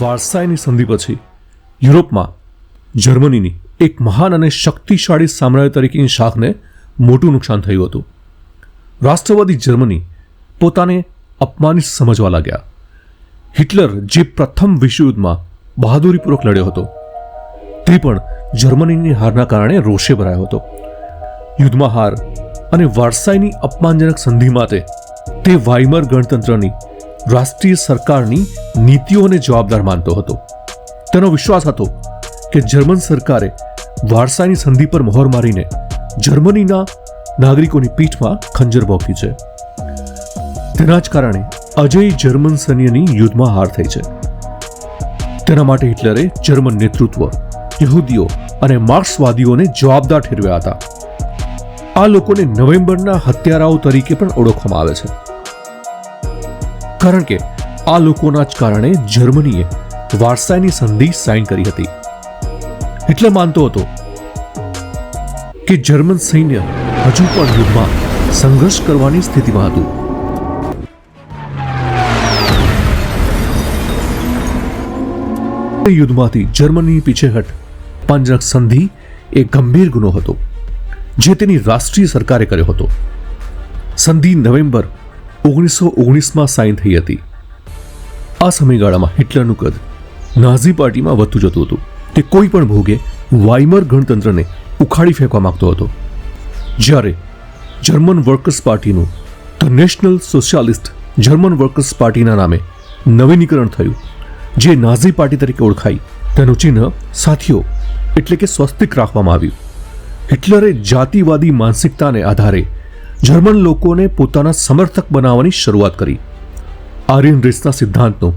વારસાઈની સંધિ પછી યુરોપમાં જર્મનીની એક મહાન અને શક્તિશાળી સામ્રાજ્ય તરીકેની શાખને મોટું નુકસાન થયું હતું. રાષ્ટ્રવાદી જર્મની પોતાને અપમાનિત સમજવા લાગ્યા. હિટલર જે પ્રથમ વિશ્વયુદ્ધમાં બહાદુરીપૂર્વક લડ્યો હતો, તે પણ જર્મનીની હારના કારણે રોષે ભરાયો હતો. યુદ્ધમાં હાર અને વારસાઈની અપમાનજનક સંધિ માટે તે વાઇમર ગણતંત્રની રાષ્ટ્રીય સરકારની નીતિઓને જવાબદાર માનતો હતો. તેનો વિશ્વાસ હતો કે જર્મન સરકારે વારસાની સંધિ પર મહોર મારીને જર્મનીના નાગરિકોની પીઠમાં ખંજર ભોગવી છે. તેના જ કારણે અજય જર્મન સૈન્યની યુદ્ધમાં હાર થઈ છે. તેના માટે હિટલરે જર્મન નેતૃત્વ, યહૂદીઓ અને માર્ક્સવાદીઓને જવાબદાર ઠેરવ્યા હતા. આ લોકોને નવેમ્બરના હત્યારાઓ તરીકે પણ ઓળખવામાં આવે છે. કારણ કે આ લોકોના જ કારણે જર્મનીએ વારસાઈની સંધિ સાઇન કરી હતી. એટલે માનતો હતો કે જર્મન સૈન્ય હજુ પણ યુદ્ધમાં સંઘર્ષ કરવાની સ્થિતિમાં હતું. યુદ્ધમાંથી જર્મનીની પીછેહટ પાંજનક સંધિ એ ગંભીર ગુનો હતો, જે તેની રાષ્ટ્રીય સરકારે કર્યો હતો. સંધિ નવેમ્બર ઓગણીસો ઓગણીસમાં સાઇન થઈ હતી. આ સમયગાળામાં હિટલરનું કદ નાઝી પાર્ટીમાં વધતું જતું હતું. તે કોઈ પણ ભોગે વાઇમર ગણતંત્રને ઉખાડી ફેંકવા માંગતો હતો. જ્યારે જર્મન વર્કર્સ પાર્ટીનું the national socialist German workers પાર્ટીના નામે નવીનીકરણ થયું, જે નાઝી પાર્ટી તરીકે ઓળખાઈ, તેનું ચિહ્ન સાથીઓ એટલે કે સ્વસ્તિક રાખવામાં આવ્યું. હિટલરે જાતિવાદી માનસિકતાને આધારે જર્મન લોકોને પોતાના સમર્થક બનાવવાની શરૂઆત કરી. આર્યન રેસના સિદ્ધાંતનો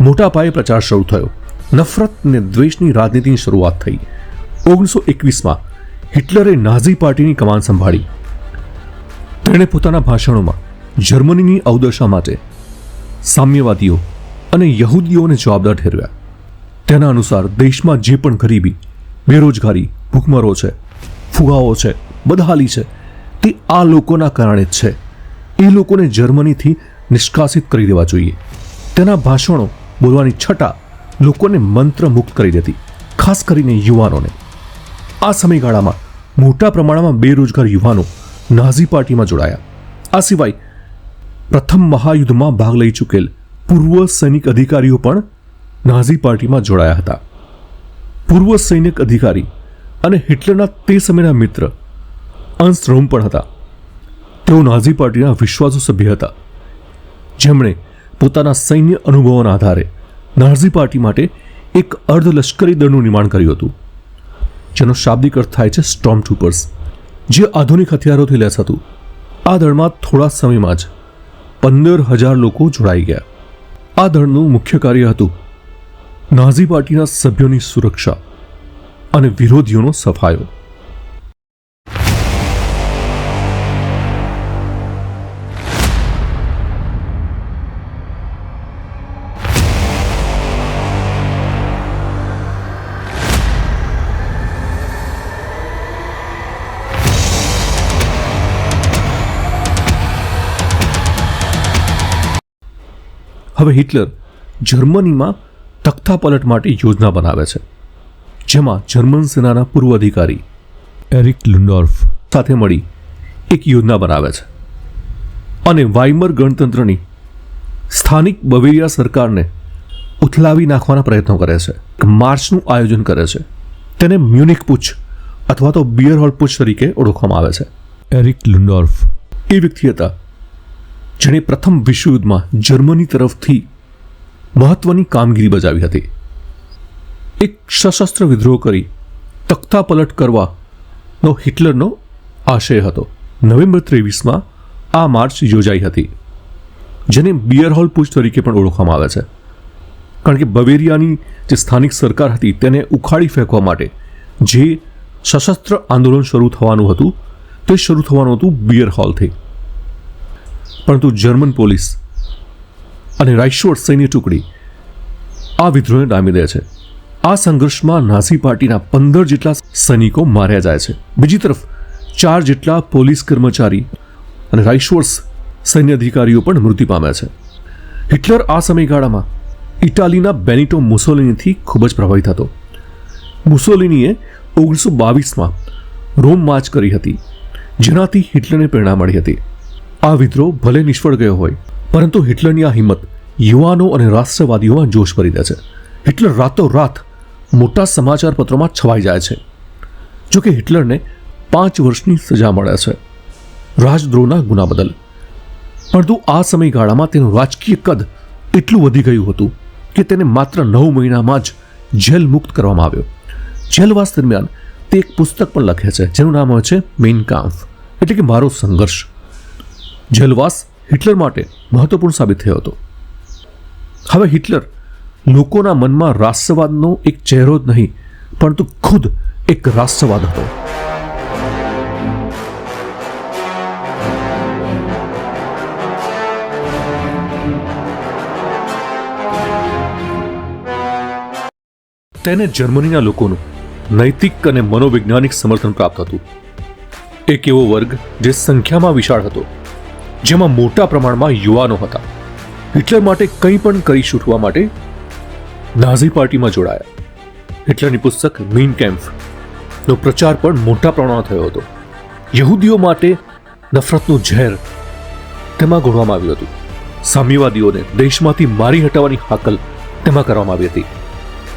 મોટા પાયે પ્રચાર શરૂ થયો. નફરત અને દ્વેષની રાજનીતિની શરૂઆત થઈ. ઓગણીસો એકવીસમાં હિટલરે નાઝી પાર્ટીની કમાન સંભાળી. તેણે પોતાના ભાષણોમાં જર્મનીની અવદશા માટે સામ્યવાદીઓ અને યહૂદીઓને જવાબદાર ઠેરવ્યા. તેના અનુસાર દેશમાં જે પણ ગરીબી, બેરોજગારી, ભૂખમરો છે ફુગાવો છે, બદહાલી છે તે આ લોકોના કારણે જ છે. એ લોકોને જર્મનીથી નિષ્કાસિત કરી દેવા જોઈએ. તેના ભાષણો બોલવાની છટા લોકોને મંત્રમુક્ત કરી દેતી, ખાસ કરીને યુવાનોને. આ સમયગાળામાં મોટા પ્રમાણમાં બેરોજગાર યુવાનો નાઝી પાર્ટીમાં જોડાયા. આ સિવાય પ્રથમ મહાયુદ્ધમાં ભાગ લઈ ચૂકેલ પૂર્વ સૈનિક અધિકારીઓ પણ નાઝી પાર્ટીમાં જોડાયા હતા. પૂર્વ સૈનિક અધિકારી અને હિટલરના તે સમયના મિત્ર અંશ રોમ પણ હતા. તેઓ નાઝી પાર્ટીના વિશ્વાસુ સભ્ય હતા. જેમણે પોતાના સૈન્ય અનુભવોના આધારે નાઝી પાર્ટી માટે એક અર્ધ લશ્કરી દળનું નિર્માણ કર્યું હતું. જેનો શાબ્દિક અર્થ થાય છે સ્ટોમ ટ્રુપર્સ, જે આધુનિક હથિયારોથી લેસ હતું. આ દળમાં થોડા સમયમાં જ પંદર હજાર લોકો જોડાઈ ગયા. આ દળનું મુખ્ય કાર્ય હતું નાઝી પાર્ટીના સભ્યોની સુરક્ષા અને વિરોધીઓનો સફાયો. હવે હિટલર જર્મનીમાં તખ્તાપલટ માટે યોજના બનાવે છે. જેમાં જર્મન સેનાના પૂર્વ અધિકારી એરિક લુન્ડોર્ફ સાથે મળી એક યોજના બનાવે છે. અને વાઇમર ગણતંત્રની સ્થાનિક બવેરિયા સરકારને ઉથલાવી નાખવાના પ્રયત્નો કરે છે. માર્ચનું આયોજન કરે છે. તેને મ્યુનિક પૂછ અથવા તો બિયર હોલ પૂછ તરીકે ઓળખવામાં આવે છે. એરિક લુન્ડોર્ફ એ વ્યક્તિ હતા. જેણે પ્રથમ વિશ્વયુદ્ધમાં જર્મની તરફથી મહત્વની કામગીરી બજાવી હતી. એક સશસ્ત્ર વિદ્રોહ કરી તખ્તા પલટ કરવાનો હિટલરનો આશય હતો. નવેમ્બર ત્રેવીસમાં આ માર્ચ યોજાઈ હતી, જેને બિયર હોલ પૂછ તરીકે પણ ઓળખવામાં આવે છે. કારણ કે બવેરિયાની જે સ્થાનિક સરકાર હતી તેને ઉખાડી ફેંકવા માટે જે સશસ્ત્ર આંદોલન શરૂ થવાનું હતું, તે શરૂ થવાનું હતું બિયર હોલથી. પરંતુ જર્મન પોલીસ અને રાઇશોર્ટ સૈન્ય ટુકડી આ વિદ્રોહને ડામી દે છે. આ સંઘર્ષમાં નાઝી પાર્ટીના પંદર જેટલા સૈનિકો માર્યા જાય છે. બીજી તરફ, ચાર જેટલા પોલીસ કર્મચારી અને રાઇશોર્સ સૈન્ય અધિકારીઓ પણ મૃત્યુ પામ્યા છે. હિટલર આ સમયગાળામાં ઇટાલીના બેનિટો મુસોલિનીથી ખૂબ જ પ્રભાવિત હતો. મુસોલિનીએ ઓગણીસો બાવીસમાં રોમ માર્ચ કરી હતી, જેનાથી હિટલરને પ્રેરણા મળી હતી. આ વિદ્રોહ ભલે નિષ્ફળ ગયો હોય, પરંતુ હિટલરની આ હિંમત યુવાનો અને રાષ્ટ્રવાદીઓમાં જોશ ભરી દે છે. હિટલર રાતોરાત મોટા સમાચાર પત્રોમાં છવાઈ જાય છે. જો કે હિટલરને પાંચ વર્ષની સજા મળે છે. રાજદ્રોહના ગુના બદલ. પરંતુ આ સમયગાળામાં તેનું રાજકીય કદ એટલું વધી ગયું હતું કે તેને માત્ર નવ મહિનામાં જ જેલ મુક્ત કરવામાં આવ્યો. જેલવાસ દરમિયાન તે એક પુસ્તક પણ લખે છે, જેનું નામ હોય છે મેઇન કામ્ફ એટલે કે મારો સંઘર્ષ. જેલવાસ હિટલર માટે મહત્વપૂર્ણ સાબિત થયો હતો. હવે હિટલર લોકોના મનમાં રાષ્ટ્રવાદનો એક ચહેરો જ નહીં, પરંતુ ખુદ એક રાષ્ટ્રવાદ હતો. તેને જર્મનીના લોકોનું નૈતિક અને મનોવૈજ્ઞાનિક સમર્થન પ્રાપ્ત હતું. એક એવો વર્ગ જે સંખ્યામાં વિશાળ હતો. જેમાં મોટા પ્રમાણમાં યુવાનો હતા. હિટલર માટે કંઈ પણ કરી છૂટવા માટે નાઝી પાર્ટીમાં જોડાયા. હિટલરની પુસ્તક મીન કેમ્પનો પ્રચાર પણ મોટા પ્રમાણમાં થયો હતો. યહૂદીઓ માટે નફરતનું ઝેર તેમાં ગોળવામાં આવ્યું હતું. સામ્યવાદીઓને દેશમાંથી મારી હટાવવાની હાકલ તેમાં કરવામાં આવી હતી.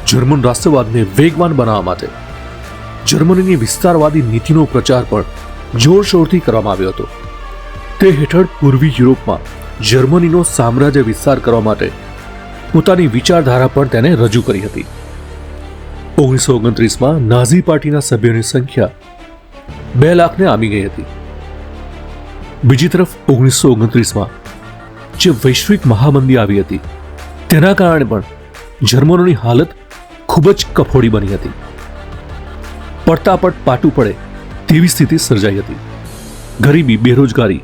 જર્મન રાષ્ટ્રવાદને વેગવાન બનાવવા માટે જર્મનીની વિસ્તારવાદી નીતિનો પ્રચાર પણ જોરશોરથી કરવામાં આવ્યો હતો. તે હેઠળ પૂર્વી યુરોપમાં જર્મનીનો સામ્રાજ્ય વિસ્તાર કરવા માટે પોતાની વિચારધારા પણ તેને રજૂ કરી હતી. ઓગણીસો ઓગણત્રીસમાં નાઝી પાર્ટીના સભ્યોની સંખ્યા બે લાખને આમી ગઈ હતી. બીજી તરફ ઓગણીસો ઓગણત્રીસમાં જે વૈશ્વિક મહામંદી આવી હતી, તેના કારણે પણ જર્મનોની હાલત ખૂબ જ કફોડી બની હતી. પડતાપટ પાટું પડે તેવી સ્થિતિ સર્જાઈ હતી. ગરીબી, બેરોજગારી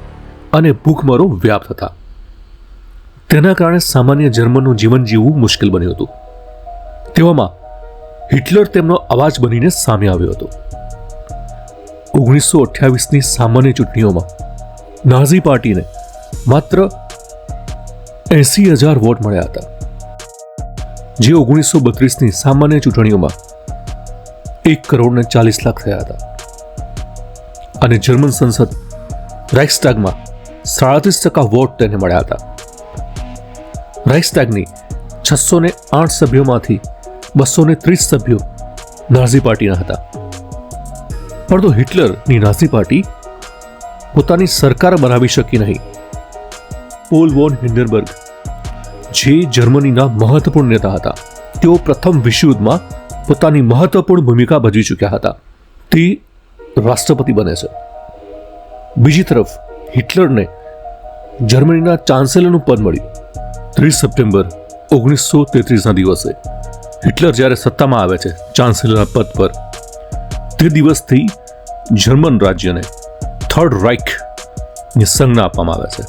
અને ભૂખમરો વ્યાપ્ત હતા તેના કારણે સામાન્ય જર્મનનું જીવન જીવવું મુશ્કેલ બન્યું હતું. તેવામાં હિટલર તેમનો અવાજ બનીને સામે આવ્યો હતો. ઓગણીસો અઠ્યાવીસની સામાન્ય ચૂંટણીઓમાં નાઝી પાર્ટીને માત્ર એસી હજાર વોટ મળ્યા હતા. જે ઓગણીસો બત્રીસની સામાન્ય ચૂંટણીઓમાં એક કરોડ ને ચાલીસ લાખ થયા હતા. અને જર્મન સંસદ રાઇક્સટાગમાં સાડત્રીસ ટકા વોટ તેને મળ્યા હતા. રાઇક્સટાગની છસો ને આઠ સભ્યોમાંથી બસો ને ત્રીસ સભ્યો નાઝી પાર્ટીના હતા. પરંતુ હિટલરની નાઝી પાર્ટી પોતાની સરકાર બનાવી શકી નહીં. પોલ વોન હિન્ડરબર્ગ જે જર્મનીના મહત્વપૂર્ણ નેતા હતા, તેઓ પ્રથમ વિશ્વયુદ્ધમાં પોતાની મહત્વપૂર્ણ ભૂમિકા ભજવી ચૂક્યા હતા. તે રાષ્ટ્રપતિ બને છે. બીજી તરફ હિટલરને જર્મનીના ચાન્સેલરનું પદ મળ્યું. ત્રીસ સપ્ટેમ્બર ઓગણીસો તેત્રીસના દિવસે હિટલર જ્યારે સત્તામાં આવે છે ચાન્સેલરના પદ પર, તે દિવસથી જર્મન રાજ્યને થર્ડ રાઇકની સંજ્ઞા આપવામાં આવે છે.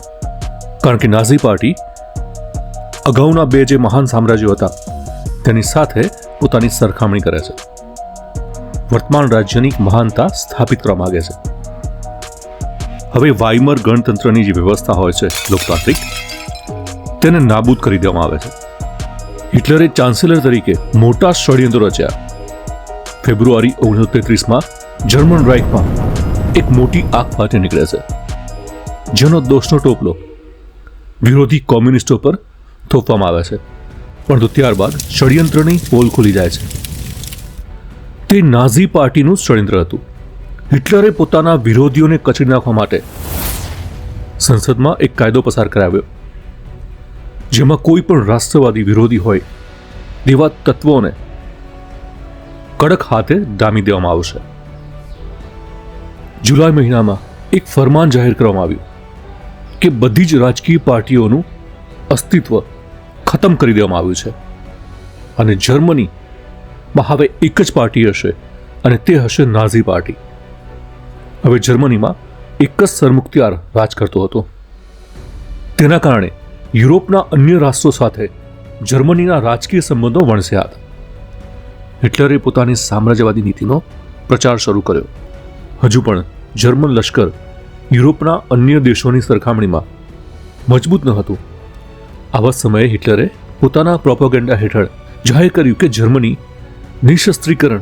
કારણ કે નાઝી પાર્ટી અગાઉના બે જે મહાન સામ્રાજ્યો હતા, તેની સાથે પોતાની સરખામણી કરે છે. વર્તમાન રાજ્યની મહાનતા સ્થાપિત કરવા માંગે છે. હવે વાઇમર ગણતંત્રની જે વ્યવસ્થા હોય છે, લોકતાંત્રિક, તેને નાબૂદ કરી દેવામાં આવે છે. હિટલરે ચાન્સેલર તરીકે મોટા ષડયંત્રો રચ્યા. ફેબ્રુઆરી ઓગણીસો તેત્રીસમાં જર્મન રાઇકમાં એક મોટી આગ ફાટી નીકળે છે, જેનો દોષનો ટોપલો વિરોધી કોમ્યુનિસ્ટો પર થોપવામાં આવે છે. પરંતુ ત્યારબાદ ષડયંત્રની પોલ ખુલી જાય છે. તે નાઝી પાર્ટીનું ષડયંત્ર હતું. હિટલરે પોતાના વિરોધીઓને કચડી નાખવા માટે સંસદમાં એક કાયદો પસાર કરાવ્યો. જેમાં કોઈ પણ રાષ્ટ્રવાદી વિરોધી હોય તેવા તત્વોને કડક હાથે ડામી દેવામાં આવશે. જુલાઈ મહિનામાં એક ફરમાન જાહેર કરવામાં આવ્યું કે બધી જ રાજકીય પાર્ટીઓનું અસ્તિત્વ ખતમ કરી દેવામાં આવ્યું છે અને જર્મનીમાં હવે એક જ પાર્ટી હશે અને તે હશે નાઝી પાર્ટી. હવે જર્મનીમાં એક જ સરમુખત્યાર રાજ કરતો હતો. તેના કારણે યુરોપના અન્ય રાષ્ટ્રો સાથે જર્મનીના રાજકીય સંબંધો વણસ્યા હતા. હિટલરે પોતાની સામ્રાજ્યવાદી નીતિનો પ્રચાર શરૂ કર્યો. હજુ પણ જર્મન લશ્કર યુરોપના અન્ય દેશોની સરખામણીમાં મજબૂત ન હતું. આવા સમયે હિટલરે પોતાના પ્રોપોગેન્ડા હેઠળ જાહેર કર્યું કે જર્મની નિશસ્ત્રીકરણ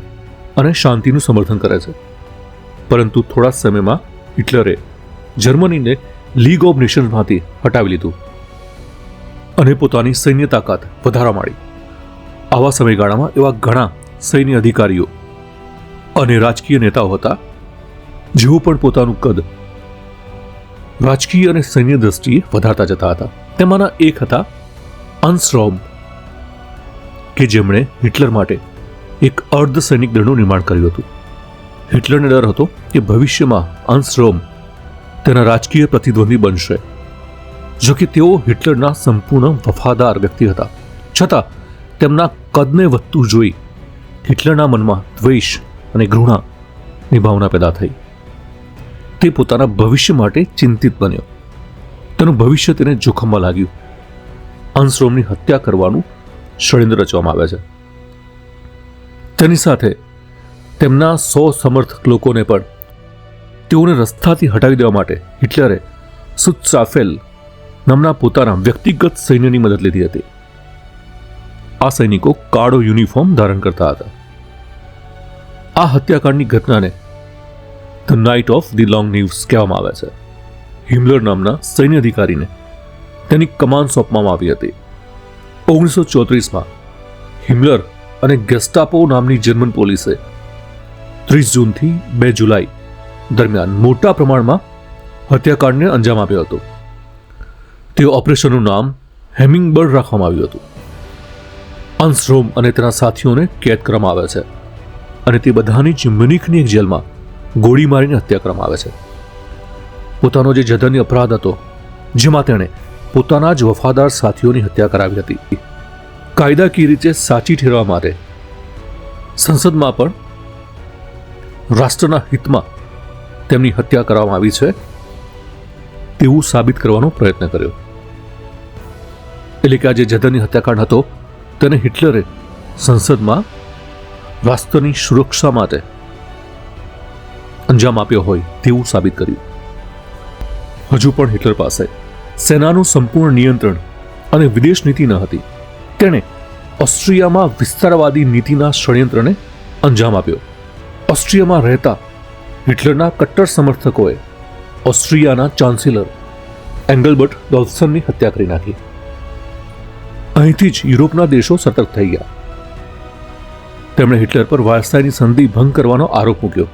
અને શાંતિનું સમર્થન કરે છે. પરંતુ થોડા સમયમાં હિટલરે જર્મનીને લીગ ઓફ નેશન્સમાંથી હટાવી લીધું અને પોતાની સૈન્ય તાકાત વધારવા માંડી. આવા સમયગાળામાં એવા ઘણા સૈન્ય અધિકારીઓ અને રાજકીય નેતાઓ હતા, જેઓ પણ પોતાનું કદ રાજકીય અને સૈન્ય દ્રષ્ટિએ વધારતા જતા હતા. તેમાંના એક હતા અન્સરોમ કે જેમણે હિટલર માટે એક અર્ધ સૈનિક દળનું નિર્માણ કર્યું હતું. હિટલરને ડર હતો કે ભવિષ્યમાં અન્સરોમ તેના રાજકીય પ્રતિદ્વંદી બનશે, જો કે તેઓ હિટલરના સંપૂર્ણ વફાદાર વ્યક્તિ હતા. છતાં, તેમના કદને વધતું જોઈ હિટલરના મનમાં દ્વેષ અને ઘૃણાની ભાવના પેદા થઈ. તે પોતાના ભવિષ્ય માટે ચિંતિત બન્યો. તેનું ભવિષ્ય તેને જોખમમાં લાગ્યું. અંશરોમની હત્યા કરવાનું ષડયંત્ર રચવામાં આવે છે. તેની સાથે તેમના સો સમર્થક લોકોને પણ તેઓને રસ્તાથી હટાવી દેવા માટે હિટલરે સુત્સાફેલ નામના પોતાના વ્યક્તિગત સૈન્યની મદદ લીધી હતી. આ સૈનિકો કાળો યુનિફોર્મ ધારણ કરતા હતા. આ હત્યાકાંડની ઘટનાને the night of the long knives કહેવામાં આવે છે. હિમલર નામના સૈન્ય અધિકારીને તેની કમાન સોંપવામાં આવી હતી. ઓગણીસો ચોત્રીસમાં હિમલર અને ગેસ્ટાપો નામની જર્મન પોલીસે ત્રીસ જૂનથી બે જુલાઈ દરમિયાન મોટા પ્રમાણમાં હત્યાકાંડને અંજામ આપ્યો હતો. તે ઓપરેશનનું નામ હેમિંગબર્ડ રાખવામાં આવ્યું હતું. અન્સરોમ અને તેના સાથીઓને કેદ કરવામાં આવે છે અને તે બધાની જ મ્યુનિકની એક જેલમાં ગોળી મારીને હત્યા કરવામાં આવે છે. પોતાનો જે જધન્ય અપરાધ હતો, જેમાં તેણે પોતાના જ વફાદાર સાથીઓની હત્યા કરાવી હતી, કાયદાકીય રીતે સાચી ઠેરવા માટે સંસદમાં પણ રાષ્ટ્રના હિતમાં તેમની હત્યા કરવામાં આવી છે, તેવું સાબિત કરવાનો પ્રયત્ન કર્યો. એટલે કે આ જે જધન્ય હત્યાકાંડ હતો, તેને હિટલરે સંસદમાં રાષ્ટ્રની સુરક્ષા માટે અંજામ આપ્યો હોય તેવું સાબિત કર્યું. હજુ પણ હિટલર પાસે સેનાનું સંપૂર્ણ નિયંત્રણ અને વિદેશ નીતિ ન હતી, તેણે ઓસ્ટ્રિયામાં વિસ્તારવાદી નીતિના ષડયંત્રને અંજામ આપ્યો. ઓસ્ટ્રિયામાં રહેતા હિટલરના કટ્ટર સમર્થકોએ ઓસ્ટ્રિયાના ચાન્સેલર એંગલબર્ટ ડોલ્સનની હત્યા કરી નાખી. અહીંથી જ યુરોપના દેશો સતર્ક થઈ ગયા. તેમણે હિટલર પર વારસાઈની સંધિ ભંગ કરવાનો આરોપ મૂક્યો.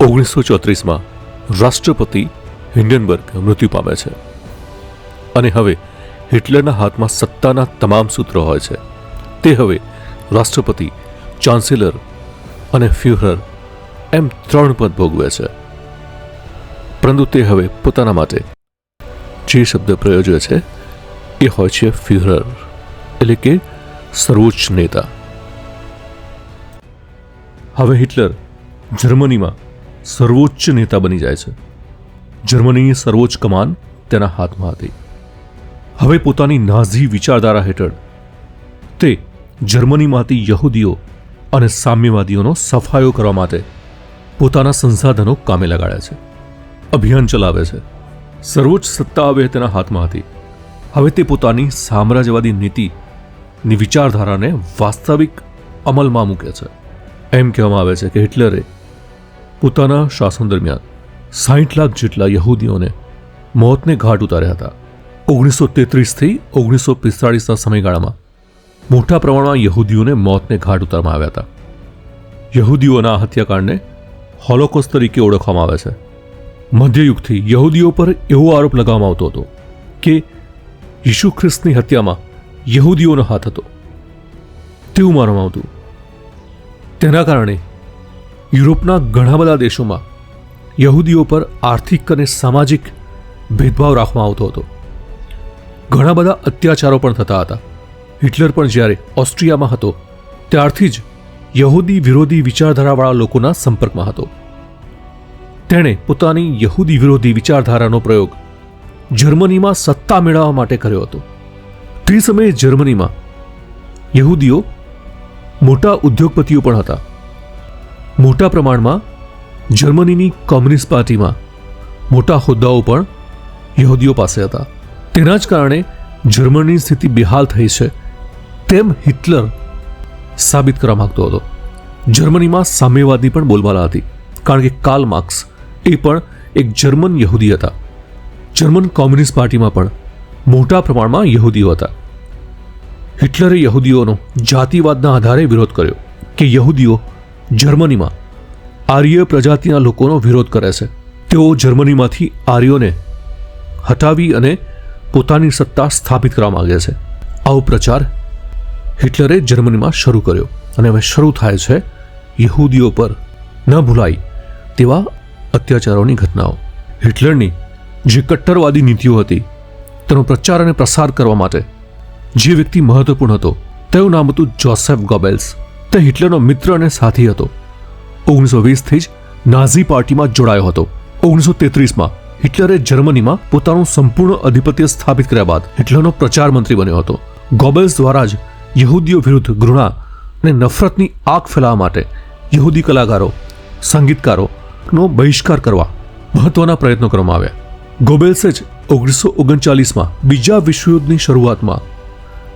ઓગણીસો ચોત્રીસમાં રાષ્ટ્રપતિ હિન્ડનબર્ગ મૃત્યુ પામે છે. અને હવે હિટલરના હાથમાં સત્તાના તમામ સૂત્રો હોય છે. તે હવે રાષ્ટ્રપતિ, ચાન્સેલર અને ફ્યુહર એમ ત્રણ પદ ભોગવે છે. પરંતુ તે હવે પોતાના માટે જે શબ્દ પ્રયોજ્યો છે એ હોય છે ફ્યુહર, એટલે કે સર્વોચ્ચ નેતા. હવે હિટલર જર્મનીમાં સર્વોચ્ચ નેતા બની જાય છે. જર્મનીની સર્વોચ્ચ કમાન તેના હાથમાં હતી. હવે પોતાની નાઝી વિચારધારા હેઠળ તે જર્મનીમાંથી યહૂદીઓ અને સામ્યવાદીઓનો સફાયો કરવા માટે પોતાના સંસાધનો કામે લગાડે છે. અભિયાન ચલાવે છે. સર્વોચ્ચ સત્તા હવે તેના હાથમાં હતી. હવે તે પોતાની સામ્રાજ્યવાદી નીતિની વિચારધારાને વાસ્તવિક અમલમાં મૂકે છે. એમ કહેવામાં આવે છે કે હિટલરે પોતાના શાસન દરમિયાન સાઠ લાખ જેટલા યહૂદીઓને મોતને ઘાટ ઉતાર્યા હતા. ઓગણીસો તેત્રીસથી ઓગણીસો પિસ્તાળીસના સમયગાળામાં મોટા પ્રમાણમાં યહૂદીઓને મોતને ઘાટ ઉતારવામાં આવ્યા હતા. યહૂદીઓના હત્યાકાંડને હોલોકોસ્ટ તરીકે ઓળખવામાં આવે છે. મધ્યયુગથી યહૂદીઓ પર એવો આરોપ લગાવવામાં આવતો હતો કે યીશુ ખ્રિસ્તની હત્યામાં યહૂદીઓનો હાથ હતો. તેવું માનવામાં આવતું. તેના કારણે યુરોપના ઘણા બધા દેશોમાં યહૂદીઓ પર આર્થિક અને સામાજિક ભેદભાવ રાખવામાં આવતો હતો. ઘણા બધા અત્યાચારો પણ થતા હતા. હિટલર પણ જ્યારે ઓસ્ટ્રિયામાં હતો, ત્યારથી જ યહૂદી વિરોધી વિચારધારાવાળા લોકોના સંપર્કમાં હતો. તેણે પોતાની યહૂદી વિરોધી વિચારધારાનો પ્રયોગ જર્મનીમાં સત્તા મેળવવા માટે કર્યો હતો. તે સમયે જર્મનીમાં યહૂદીઓ મોટા ઉદ્યોગપતિઓ પણ હતા. મોટા પ્રમાણમાં જર્મનીની કોમ્યુનિસ્ટ પાર્ટીમાં મોટા હોદ્દાઓ પણ યહૂદીઓ પાસે હતા. તેના જ કારણે જર્મનીની સ્થિતિ બેહાલ થઈ છે તેમ હિટલર સાબિત કરવા માંગતો હતો. જર્મનીમાં સામ્યવાદી પણ બોલબાલા હતી, કારણ કે કાર્લ માર્ક્સ એ પણ એક જર્મન યહૂદી હતા. જર્મન કોમ્યુનિસ્ટ પાર્ટીમાં પણ મોટા પ્રમાણમાં યહૂદીઓ હતા. હિટલરે યહૂદીઓનો જાતિવાદના આધારે વિરોધ કર્યો કે યહૂદીઓ જર્મનીમાં આર્ય પ્રજાતિના લોકોનો વિરોધ કરે છે. તેઓ જર્મનીમાંથી આર્યોને હટાવી અને પોતાની સત્તા સ્થાપિત કરવા માંગે છે. આવો પ્રચાર હિટલરે જર્મનીમાં શરૂ કર્યો અને હવે શરૂ થાય છે યહૂદીઓ પર. ન ભૂલાય તેવા અત્યાચારોની ઘટનાઓ. હિટલરની જે કટ્ટરવાદી નીતિઓ હતી, તેનો પ્રચાર અને પ્રસાર કરવા માટે જે વ્યક્તિ મહત્વપૂર્ણ હતો, તેનું નામ હતું જોસેફ ગોબેલ્સ. તે હિટલરનો મિત્ર અને સાથી હતો. ઓગણીસો વીસથી જ નાઝી પાર્ટીમાં જોડાયો હતો. ઓગણીસો તેત્રીસમાં હિટલરે જર્મનીમાં પોતાનું સંપૂર્ણ આધિપત્ય સ્થાપિત કર્યા બાદ હિટલરનો પ્રચાર મંત્રી બન્યો હતો. ગોબેલ્સ દ્વારા જ યહૂદીઓ વિરુદ્ધ ઘૃણા અને નફરતની આગ ફેલાવવા માટે યહૂદી કલાકારો, સંગીતકારોનો બહિષ્કાર કરવા મહત્વના પ્રયત્નો કરવામાં આવ્યા. ગોબેલ્સે જ ઓગણીસો ઓગણચાલીસમાં બીજા વિશ્વયુદ્ધની શરૂઆતમાં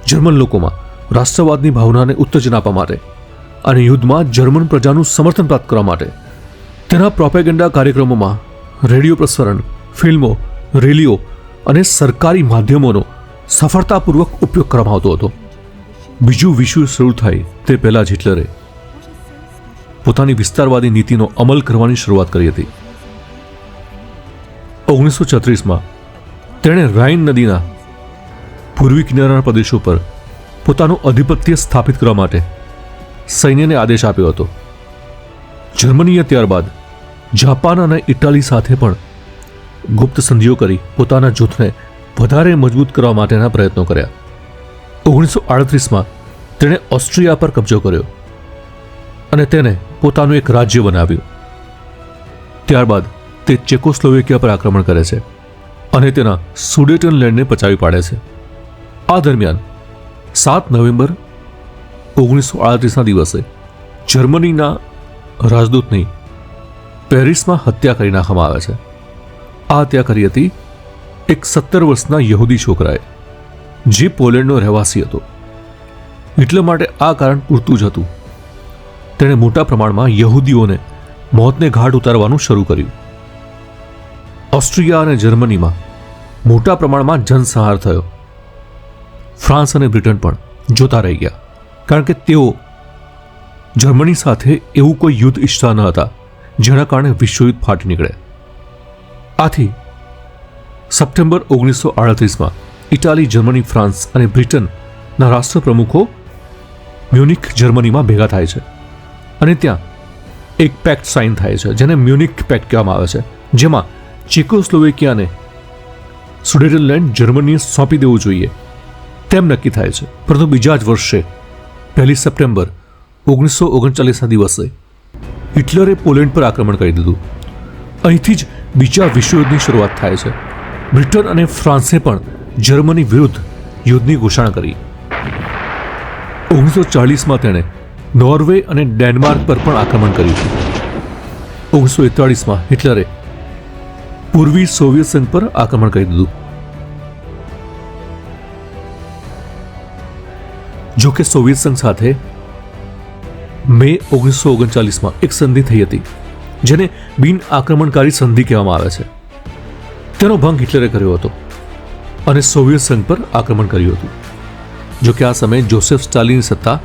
જર્મન લોકોમાં રાષ્ટ્રવાદની ભાવનાને ઉત્તેજન આપવા માટે અને યુદ્ધમાં જર્મન પ્રજાનું સમર્થન પ્રાપ્ત કરવા માટે તેના પ્રોપેગેન્ડા કાર્યક્રમોમાં રેડિયો પ્રસારણ, ફિલ્મો, રેલીઓ અને સરકારી માધ્યમોનો સફળતાપૂર્વક ઉપયોગ કરવામાં આવતો હતો. બીજું વિશ્વ શરૂ થાય તે પહેલાં જ હિટલરે પોતાની વિસ્તારવાદી નીતિનો અમલ કરવાની શરૂઆત કરી હતી. ઓગણીસો છત્રીસમાં તેણે રાઇન નદીના પૂર્વી કિનારાના પ્રદેશો પર પોતાનું આધિપત્ય સ્થાપિત કરવા માટે સૈન્યને આદેશ આપ્યો હતો. જર્મનીએ ત્યારબાદ જાપાન અને ઇટાલી સાથે પણ ગુપ્ત સંધિઓ કરી પોતાના જૂથને વધારે મજબૂત કરવા માટેના પ્રયત્નો કર્યા. ઓગણીસો આડત્રીસમાં તેણે ઓસ્ટ્રિયા પર કબજો કર્યો અને તેને પોતાનું એક રાજ્ય બનાવ્યું. ત્યારબાદ તે ચેકોસ્લોવેકિયા પર આક્રમણ કરે છે અને તેના સુડેટન લેન્ડને પચાવી પાડે છે. આ દરમિયાન સાત નવેમ્બર ઓગણીસો આડત્રીસના દિવસે જર્મનીના રાજદૂતની પેરિસમાં હત્યા કરી નાખવામાં આવે છે. આ હત્યા કરી હતી એક સત્તર વર્ષના યહૂદી છોકરાએ. જે પોલેન્ડનો રહેવાસી હતો. એટલા માટે આ કારણ પૂરતું જ હતું. તેણે મોટા પ્રમાણમાં યહૂદીઓને મોતને ઘાટ ઉતારવાનું શરૂ કર્યું. ઓસ્ટ્રિયા અને જર્મનીમાં મોટા પ્રમાણમાં જનસંહાર થયો. ફ્રાન્સ અને બ્રિટન પણ જોતા રહી ગયા, કારણ કે તેઓ જર્મની સાથે એવું કોઈ યુદ્ધ ઈચ્છતા ન હતા, જેના કારણે વિશ્વયુદ્ધ ફાટી નીકળે. આથી સપ્ટેમ્બર ઓગણીસો આડત્રીસમાં ઇટાલી, જર્મની, ફ્રાન્સ અને બ્રિટનના રાષ્ટ્રપ્રમુખો મ્યુનિક જર્મનીમાં ભેગા થાય છે. અને ત્યાં એક પેક્ટ સાઇન થાય છે, જેને મ્યુનિક પેક્ટ કહેવામાં આવે છે, જેમાં ચેકોસ્લોવેકિયાને સ્વિટરલેન્ડ જર્મનીએ સોંપી દેવું જોઈએ. તેમ નક્કી થાય છે. પરંતુ બીજા જ વર્ષે, પહેલી સપ્ટેમ્બર, ઓગણીસો ઓગણચાલીસના દિવસે, હિટલરે પોલેન્ડ પર આક્રમણ કરી દીધું. અહીંથી જ બીજા વિશ્વયુદ્ધની શરૂઆત થાય છે. બ્રિટન અને ફ્રાન્સે પણ જર્મની વિરુદ્ધ યુદ્ધની ઘોષણા કરી. ઓગણીસો ચાળીસમાં તેણે નોર્વે અને ડેનમાર્ક પર પણ આક્રમણ કર્યું ઓગણીસો એકતાળીસમાં હિટલરે પૂર્વી સોવિયત સંઘ પર આક્રમણ કરી દીધું. જો કે સોવિયત સંઘ સાથે મે ઓગણીસો ઓગણચાલીસમાં એક સંધિ થઈ હતી, જેને બિન આક્રમણકારી સંધિ કહેવામાં આવે છે. તેનો ભંગ હિટલરે કર્યો હતો. અને સોવિયત સંઘ પર આક્રમણ કર્યું હતું. જોકે આ સમયે જોસેફ સ્ટાલિનની સત્તા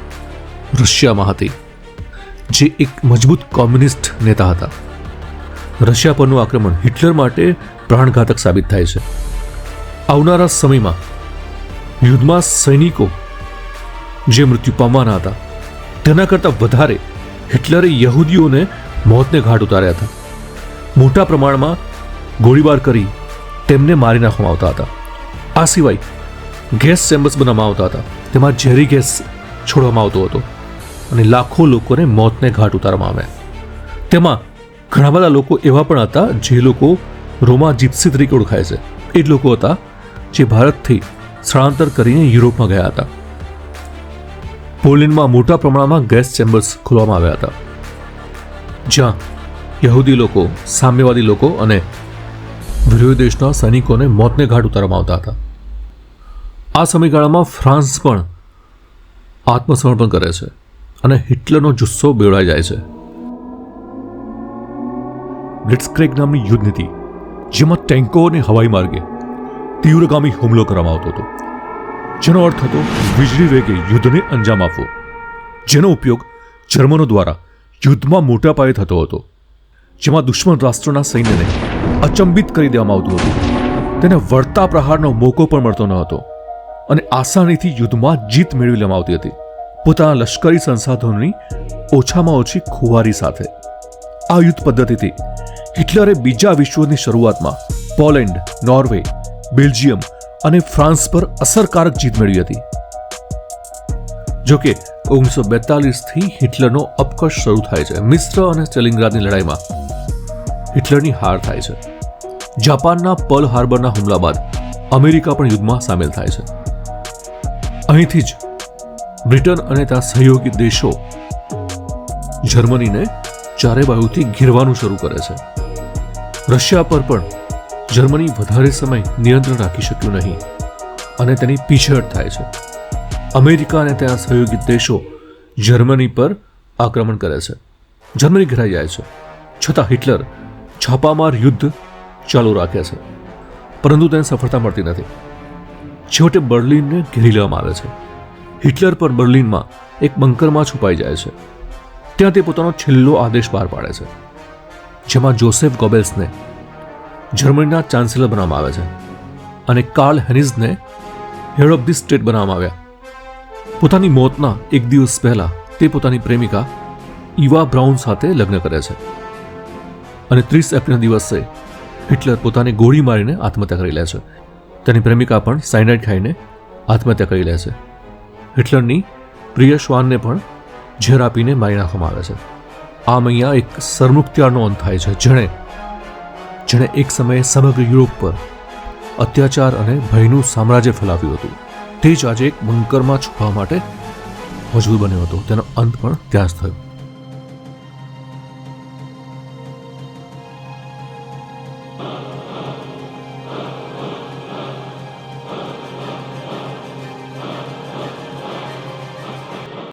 રશિયામાં હતી, જે એક મજબૂત કોમ્યુનિસ્ટ નેતા હતા. રશિયા પરનું આક્રમણ હિટલર માટે પ્રાણઘાતક સાબિત થાય છે. આવનારા સમયમાં યુદ્ધમાં સૈનિકો જે મૃત્યુ પામવાના હતા, તેના કરતાં વધારે હિટલરે યહૂદીઓને મોતને ઘાટ ઉતાર્યા હતા. મોટા પ્રમાણમાં ગોળીબાર કરી તેમને મારી નાખવામાં આવતા હતા. આ સિવાય ગેસ ચેમ્બર્સ બનાવવામાં આવતા હતા. તેમાં ઝેરી ગેસ છોડવામાં આવતો હતો અને લાખો લોકોને મોતને ઘાટ ઉતારવામાં આવ્યા. તેમાં ઘણા બધા લોકો એવા પણ હતા જે લોકો રોમા જીપ્સી તરીકે ઓળખાય છે. એ જ લોકો હતા જે ભારતથી સ્થળાંતર કરીને યુરોપમાં ગયા હતા. પોલેન્ડમાં મોટા પ્રમાણમાં ગેસ ચેમ્બર્સ ખોલવામાં આવ્યા હતા. જ્યાં યહૂદી લોકો, સામ્યવાદી લોકો અને વિરોધી દેશના સૈનિકોને મોતને ઘાટ ઉતારવામાં આવતા હતા. આ સમયગાળામાં ફ્રાન્સ પણ આત્મસમર્પણ કરે છે અને હિટલરનો જુસ્સો બેવડાઈ જાય છે. બ્લિટ્સક્રેગ નામની યુદ્ધ નીતિ જેમાં ટેન્કો અને હવાઈ માર્ગે તીવ્રગામી હુમલો કરવામાં આવતો હતો, જેનો અર્થ હતો વીજળી વેગે યુદ્ધને અંજામ આપવો, જેનો ઉપયોગ જર્મનો દ્વારા યુદ્ધમાં મોટા પાયે થતો હતો, જેમાં દુશ્મન રાષ્ટ્રોના સૈન્યને અચંબિત કરી દેવામાં આવતું હતું. તેને વળતા પ્રહારનો મોકો પણ મળતો ન હતો. અને આસાનીથી યુદ્ધમાં જીત મેળવી લેવામાં આવતી હતી. પોતાના લશ્કરી સંસાધનોની ઓછામાં ઓછી ખુવારી સાથે. આ યુદ્ધ પદ્ધતિથી હિટલરે બીજા વિશ્વની શરૂઆતમાં પોલેન્ડ, નોર્વે, બેલ્જિયમ અને ફ્રાન્સ પર અસરકારક જીત મેળવી હતી. જોકે ઓગણીસો બેતાલીસથી હિટલરનો અપકશ શરૂ થાય છે. મિશ્ર અને સ્ટેલિંગ્રાદની લડાઈમાં હિટલરની હાર થાય છે. જાપાનના પર્લ હાર્બરના હુમલા બાદ અમેરિકા પણ યુદ્ધમાં સામેલ થાય છે. અહીંથી જ બ્રિટન અને તેના સહયોગી દેશો જર્મનીને ચારે બાજુથી ઘેરવાનું શરૂ કરે છે. રશિયા પર પણ જર્મની વધારે સમય નિયંત્રણ રાખી શક્યું નહીં અને તેની પીછેહટ થાય છે. અમેરિકા અને તેના સહયોગી દેશો જર્મની પર આક્રમણ કરે છે. જર્મની ઘેરાઈ જાય છે. છતાં હિટલર છાપામાર યુદ્ધ ચાલુ રાખે છે. પરંતુ તેને સફળતા મળતી નથી. છેવટે બર્લિનને ઘેરી લેવામાં આવે છે. હિટલર પર બર્લિનમાં એક બંકરમાં છુપાઈ જાય છે. ત્યાં તે પોતાનો છેલ્લો આદેશ બહાર પાડે છે. જેમાં જોસેફ ગોબેલ્સને જર્મનીના ચાન્સેલર બનાવવામાં આવે છે અને કાર્લ હેનિઝને હેડ ઓફ ધી સ્ટેટ બનાવવામાં આવ્યા. પોતાની મોતના એક દિવસ પહેલા તે પોતાની પ્રેમિકા ઈવા બ્રાઉન સાથે લગ્ન કરે છે. અને ત્રીસ એપ્રિલના દિવસે હિટલર પોતાને ગોળી મારીને આત્મહત્યા કરી લે છે. તેની પ્રેમિકા પણ સાયનાઇડ ખાઈને આત્મહત્યા કરી લે છે. હિટલરની પ્રિય શ્વાનને પણ ઝેર આપીને મારી નાખવામાં આવે છે. આમ અહીંયા એક સરમુક્ત્યારનો અંત થાય છે. જેણે જેણે એક સમયે સમગ્ર યુરોપ પર અત્યાચાર અને ભયનું સામ્રાજ્ય ફેલાવ્યું હતું. તે જ આજે એક બંકરમાં છુપવા માટે મજબૂર બન્યો હતો. તેનો અંત પણ ત્યાં જ થયો.